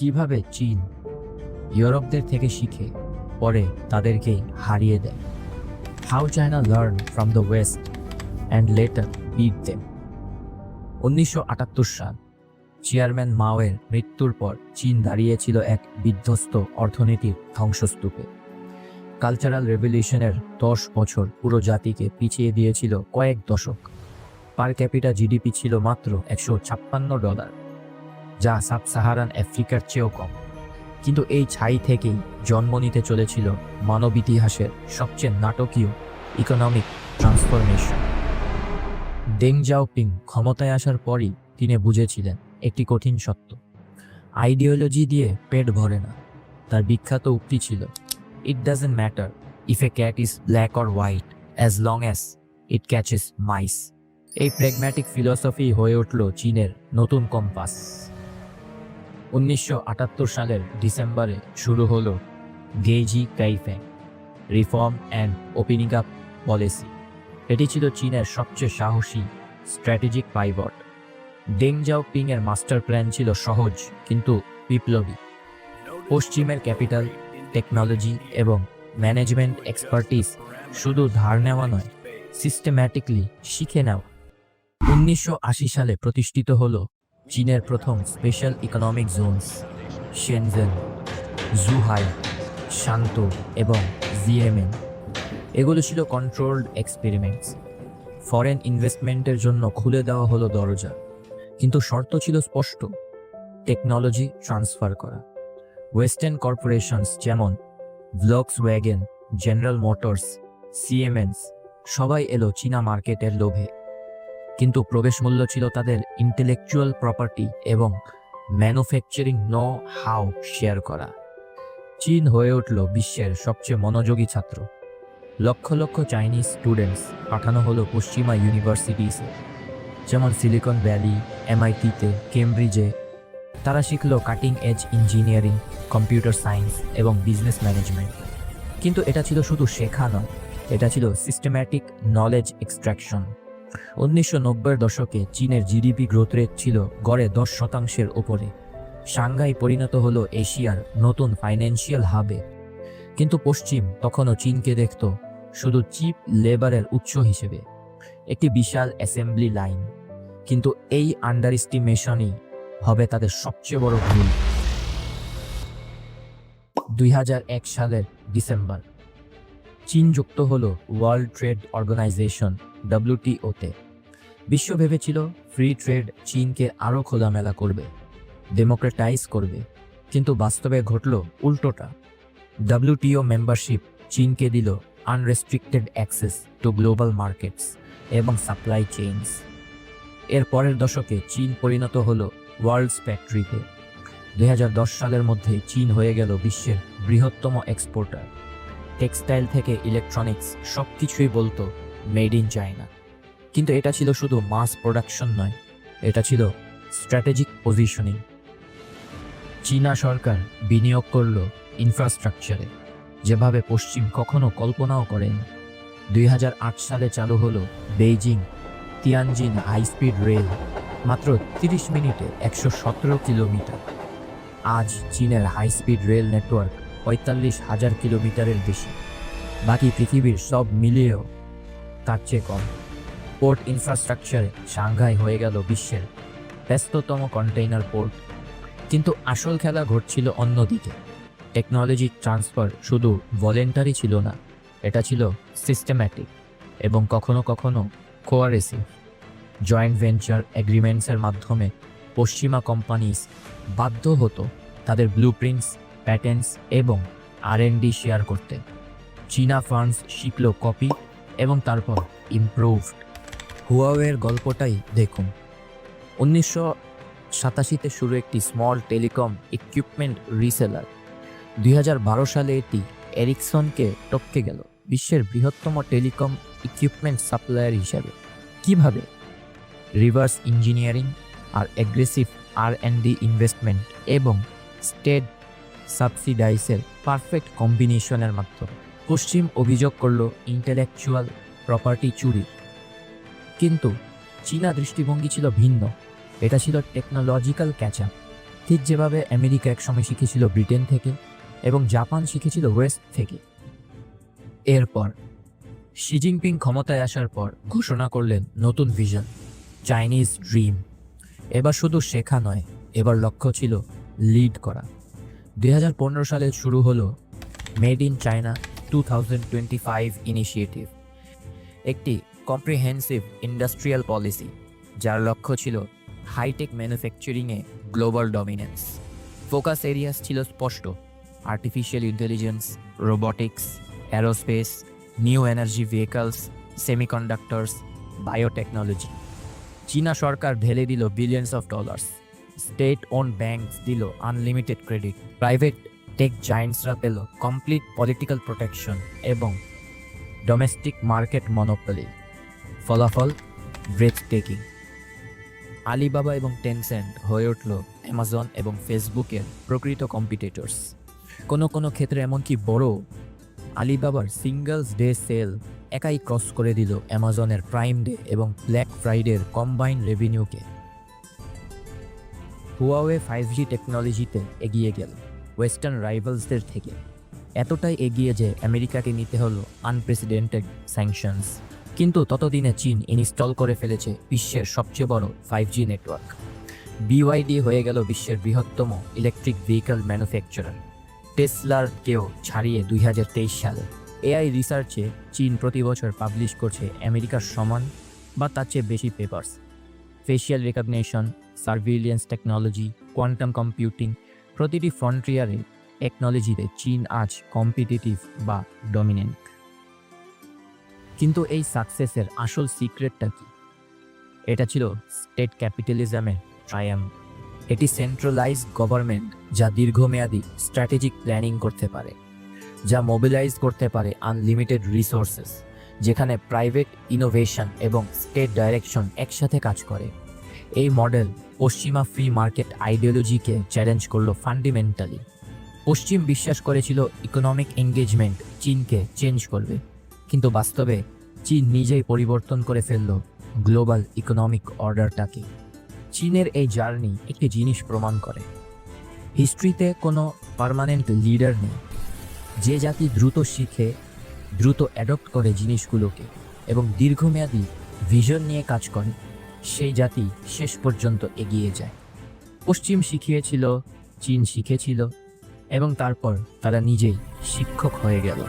কীভাবে চীন ইউরোপদের থেকে শিখে পরে তাদেরকে হারিয়ে দেয়? How China learn from the west and later beat them উনিশশো আটাত্তর সাল, চেয়ারম্যান মাওয়ের মৃত্যুর পর চীন দাঁড়িয়েছিল এক বিধ্বস্ত অর্থনীতির ধ্বংসস্তূপে। কালচারাল রেভলিউশনের দশ বছর পুরো জাতিকে পিছিয়ে দিয়েছিল কয়েক দশক। পার ক্যাপিটা জিডিপি ছিল মাত্র একশো ছাপ্পান্ন ডলার। যা সাব সাহারান আফ্রিকার চেয়েও কম। কিন্তু এই ছাই থেকেই জন্ম নিতে চলেছিল মানব ইতিহাসের সবচেয়ে নাটকীয় ইকোনমিক ট্রান্সফরমেশন ডেং জাওপিং ক্ষমতায় আসার পরই তিনি বুঝেছিলেন একটি কঠিন সত্য। আইডিওলজি দিয়ে পেট ভরে না। তার বিখ্যাত উক্তি ছিল it doesn't matter if a cat is black or white as long as it catches mice এই প্র্যাগম্যাটিক ফিলসফি হয়ে উঠল চীনের নতুন কম্পাস উনিশশো আটাত্তর সালের ডিসেম্বরে শুরু হলো গেজি কাইফ্যাং reform and opening up policy. এটি ছিল চীনের সবচেয়ে সাহসী স্ট্র্যাটেজিক পাইভট। ডেং জাওপিং এর মাস্টার প্ল্যান ছিল সহজ কিন্তু বিপ্লবী। পশ্চিমের ক্যাপিটাল, টেকনোলজি এবং ম্যানেজমেন্ট এক্সপার্টিস শুধু ধার নেওয়া নয়, সিস্টেম্যাটিকলি শিখে নেওয়া। উনিশশো আশি সালে প্রতিষ্ঠিত হলো চীনের প্রথম special economic zones Shenzhen Zhuhai Shantou এবং জিএমএন এগুলো ছিল কন্ট্রোলড এক্সপেরিমেন্টস ফরেন ইনভেস্টমেন্টের জন্য খুলে দেওয়া হলো দরজা। কিন্তু শর্ত ছিল স্পষ্ট। টেকনোলজি ট্রান্সফার করা। ওয়েস্টার্ন কর্পোরেশনস যেমন Volkswagen General Motors Siemens সবাই এলো চীনা মার্কেটের লোভে। কিন্তু প্রবেশ মূল্য ছিল তাদের ইন্টেলেকচুয়াল প্রপার্টি এবং ম্যানুফ্যাকচারিং নো হাউ শেয়ার করা। চীন হয়ে উঠল বিশ্বের সবচেয়ে মনোযোগী ছাত্র। লক্ষ লক্ষ চাইনিজ স্টুডেন্টস পাঠানো হলো পশ্চিমা ইউনিভার্সিটিসে যেমন সিলিকন ভ্যালি এমআইটিতে কেমব্রিজে তারা শিখলো cutting edge engineering computer science এবং বিজনেস ম্যানেজমেন্ট কিন্তু এটা ছিল শুধু শেখা নয়, এটা ছিল সিস্টেম্যাটিক নলেজ এক্সট্রাকশন উনিশশো নব্বইয়ের দশকে চীনের জিডিপি গ্রোথ রেট ছিল গড়ে দশ শতাংশের ওপরে। সাংঘাই পরিণত হলো এশিয়ার নতুন ফাইন্যান্সিয়াল হাবে কিন্তু পশ্চিম তখনও চীনকে দেখত শুধু চিপ লেবারের উৎস হিসেবে, একটি বিশাল অ্যাসেম্বলি লাইন কিন্তু এই আন্ডার এস্টিমেশনই হবে তাদের সবচেয়ে বড় ভুল। দুই হাজার এক সালের ডিসেম্বর। চীন যুক্ত হল ওয়ার্ল্ড ট্রেড অর্গানাইজেশন ডব্লিউটিওতে বিশ্ব ভেবেছিল ফ্রি ট্রেড চীনকে আরও খোলামেলা করবে ডেমোক্রেটাইজ করবে, কিন্তু বাস্তবে ঘটল উল্টোটা। ডব্লিউটিও মেম্বারশিপ চীনকে দিল unrestricted access to global markets এবং সাপ্লাই চেইনস এর পরের দশকে চীন পরিণত হলো ওয়ার্ল্ডস ফ্যাক্টরিতে দু হাজার দশ সালের মধ্যে চীন হয়ে গেল বিশ্বের বৃহত্তম এক্সপোর্টার টেক্সটাইল থেকে ইলেকট্রনিক্স সব কিছুই বলতো মেড ইন চায়না। কিন্তু এটা ছিল শুধু মাস প্রোডাকশন নয়, এটা ছিল স্ট্র্যাটেজিক পজিশনিং। চীনা সরকার বিনিয়োগ করল ইনফ্রাস্ট্রাকচারে, যেভাবে পশ্চিম কখনো কল্পনাও করেন। দুই হাজার আট সালে চালু হলো Beijing Tianjin high speed rail, মাত্র তিরিশ মিনিটে একশো সতেরো কিলোমিটার। আজ চীনের হাই স্পিড রেল নেটওয়ার্ক পঁয়তাল্লিশ হাজার কিলোমিটারের বেশি। বাকি পৃথিবীর সব মিলিয়েও তার চেয়ে কম। পোর্ট ইনফ্রাস্ট্রাকচারে সাংঘাই হয়ে গেল বিশ্বের ব্যস্ততম কন্টেইনার পোর্ট। কিন্তু আসল খেলা ঘটছিল অন্যদিকে। টেকনোলজি ট্রান্সফার শুধু ভলেন্টারি ছিল না, এটা ছিল সিস্টেম্যাটিক এবং কখনো কখনো কোয়ারেসিভ। জয়েন্ট ভেঞ্চার এগ্রিমেন্টসের মাধ্যমে পশ্চিমা কোম্পানিজ বাধ্য হতো তাদের ব্লুপ্রিন্টস প্যাটেন্টস এবং আর শেয়ার করতে। চীনা ফার্মস শিখল কপি এবং তারপর ইমপ্রুভড হুয়াওয়ের গল্পটাই দেখুন। উনিশশো সাতাশিতে শুরু একটি স্মল টেলিকম ইকুইপমেন্ট রিসেলার দুই হাজার বারো সালে এটি এরিকসনকে টপকে গেল, বিশ্বের বৃহত্তম টেলিকম ইকুইপমেন্ট সাপ্লায়ার হিসাবে। কীভাবে? রিভার্স ইঞ্জিনিয়ারিং আর অ্যাগ্রেসিভ আর ডি ইনভেস্টমেন্ট এবং স্টেট সাবসিডাইসের পারফেক্ট কম্বিনেশনের মাধ্যমে। পশ্চিম অভিযোগ করল ইন্টেলেকচুয়াল প্রপার্টি চুরি। কিন্তু চীনা দৃষ্টিভঙ্গি ছিল ভিন্ন। এটা ছিল টেকনোলজিক্যাল ক্যাচ ঠিক যেভাবে আমেরিকা একসময় শিখেছিল ব্রিটেন থেকে এবং জাপান শিখেছিল ওয়েস্ট থেকে। এরপর শি জিনপিং ক্ষমতায় আসার পর ঘোষণা করলেন নতুন ভিশন চাইনিজ ড্রিম এবার শুধু শেখা নয়, এবার লক্ষ্য ছিল লিড করা। দুই হাজার পনেরো সালে শুরু হলো made in China two initiative, একটি কম্প্রিহেন্সিভ ইন্ডাস্ট্রিয়াল পলিসি যার লক্ষ্য ছিল হাইটেক ম্যানুফ্যাকচারিংয়ে গ্লোবাল ডমিনেন্স। ফোকাস এরিয়াস ছিল স্পষ্ট, artificial intelligence, robotics, aerospace, new energy vehicles, semiconductors, biotechnology. চীনা সরকার ঢেলে দিল billions of dollars. State own bank দিল আনলিমিটেড ক্রেডিট। প্রাইভেট টেক জায়েন্টসরা পেল কমপ্লিট পলিটিক্যাল প্রোটেকশন এবং ডোমেস্টিক মার্কেট মনোপলি। ফলাফল ব্রেথ টেকিং আলিবাবা এবং টেনসেন্ট হয়ে উঠল অ্যামাজন এবং ফেসবুকের প্রকৃত কম্পিটিটর্স। কোনো কোনো ক্ষেত্রে এমনকি বড়, আলিবাবার সিঙ্গলস ডে সেল একাই ক্রস করে দিল অ্যামাজনের প্রাইম ডে এবং ব্ল্যাক ফ্রাইডের কম্বাইন রেভিনিউকে। হুয়াওয়ে ফাইভ জি টেকনোলজিতে এগিয়ে গেল ওয়েস্টার্ন রাইভালসদের থেকে। এতটাই এগিয়ে যে আমেরিকাকে নিতে হলো আনপ্রেসিডেন্টেড স্যাংশনস কিন্তু ততদিনে চীন ইনস্টল করে ফেলেছে বিশ্বের সবচেয়ে বড় ফাইভ জি নেটওয়ার্ক বিওয়াইডি হয়ে গেল বিশ্বের বৃহত্তম ইলেকট্রিক ভেহিকল ম্যানুফ্যাকচারার টেসলার কেও ছাড়িয়ে দুই হাজার তেইশ সালে। এআই রিসার্চে চীন প্রতি বছর পাবলিশ করছে আমেরিকার সমান বা তার চেয়ে বেশি papers facial recognition surveillance technology quantum computing প্রতিটি ফ্রন্টিয়ারে টেকনোলজিতে চীন আজ কম্পিটিটিভ বা ডমিনেন্ট কিন্তু এই সাকসেসের আসল সিক্রেটটা কি? এটা ছিল স্টেট ক্যাপিটালিজমের ট্রায়াম এটি সেন্ট্রালাইজড গভর্নমেন্ট যা দীর্ঘমেয়াদী স্ট্র্যাটেজিক প্ল্যানিং করতে পারে, যা মোবিলাইজ করতে পারে আনলিমিটেড রিসোর্সেস যেখানে প্রাইভেট ইনোভেশন এবং স্টেট ডাইরেকশন একসাথে কাজ করে। এই মডেল পশ্চিমা ফ্রি মার্কেট আইডিওলজিকে চ্যালেঞ্জ করল ফান্ডামেন্টালি পশ্চিম বিশ্বাস করেছিল ইকোনমিক এঙ্গেজমেন্ট চীনকে চেঞ্জ করবে। কিন্তু বাস্তবে চীন নিজেই পরিবর্তন করে ফেলল গ্লোবাল ইকোনমিক অর্ডারটাকে চীনের এই জার্নি একটি জিনিস প্রমাণ করে। হিস্ট্রিতে কোনো পার্মানেন্ট লিডার নেই। যে জাতি দ্রুত শিখে দ্রুত অ্যাডপ্ট করে জিনিসগুলোকে এবং দীর্ঘমেয়াদী ভিশন নিয়ে কাজ করে, সেই জাতি শেষ পর্যন্ত এগিয়ে যায়। পশ্চিম শিখিয়েছিল, চীন শিখেছিল এবং তারপর তারা নিজেই শিক্ষক হয়ে গেল।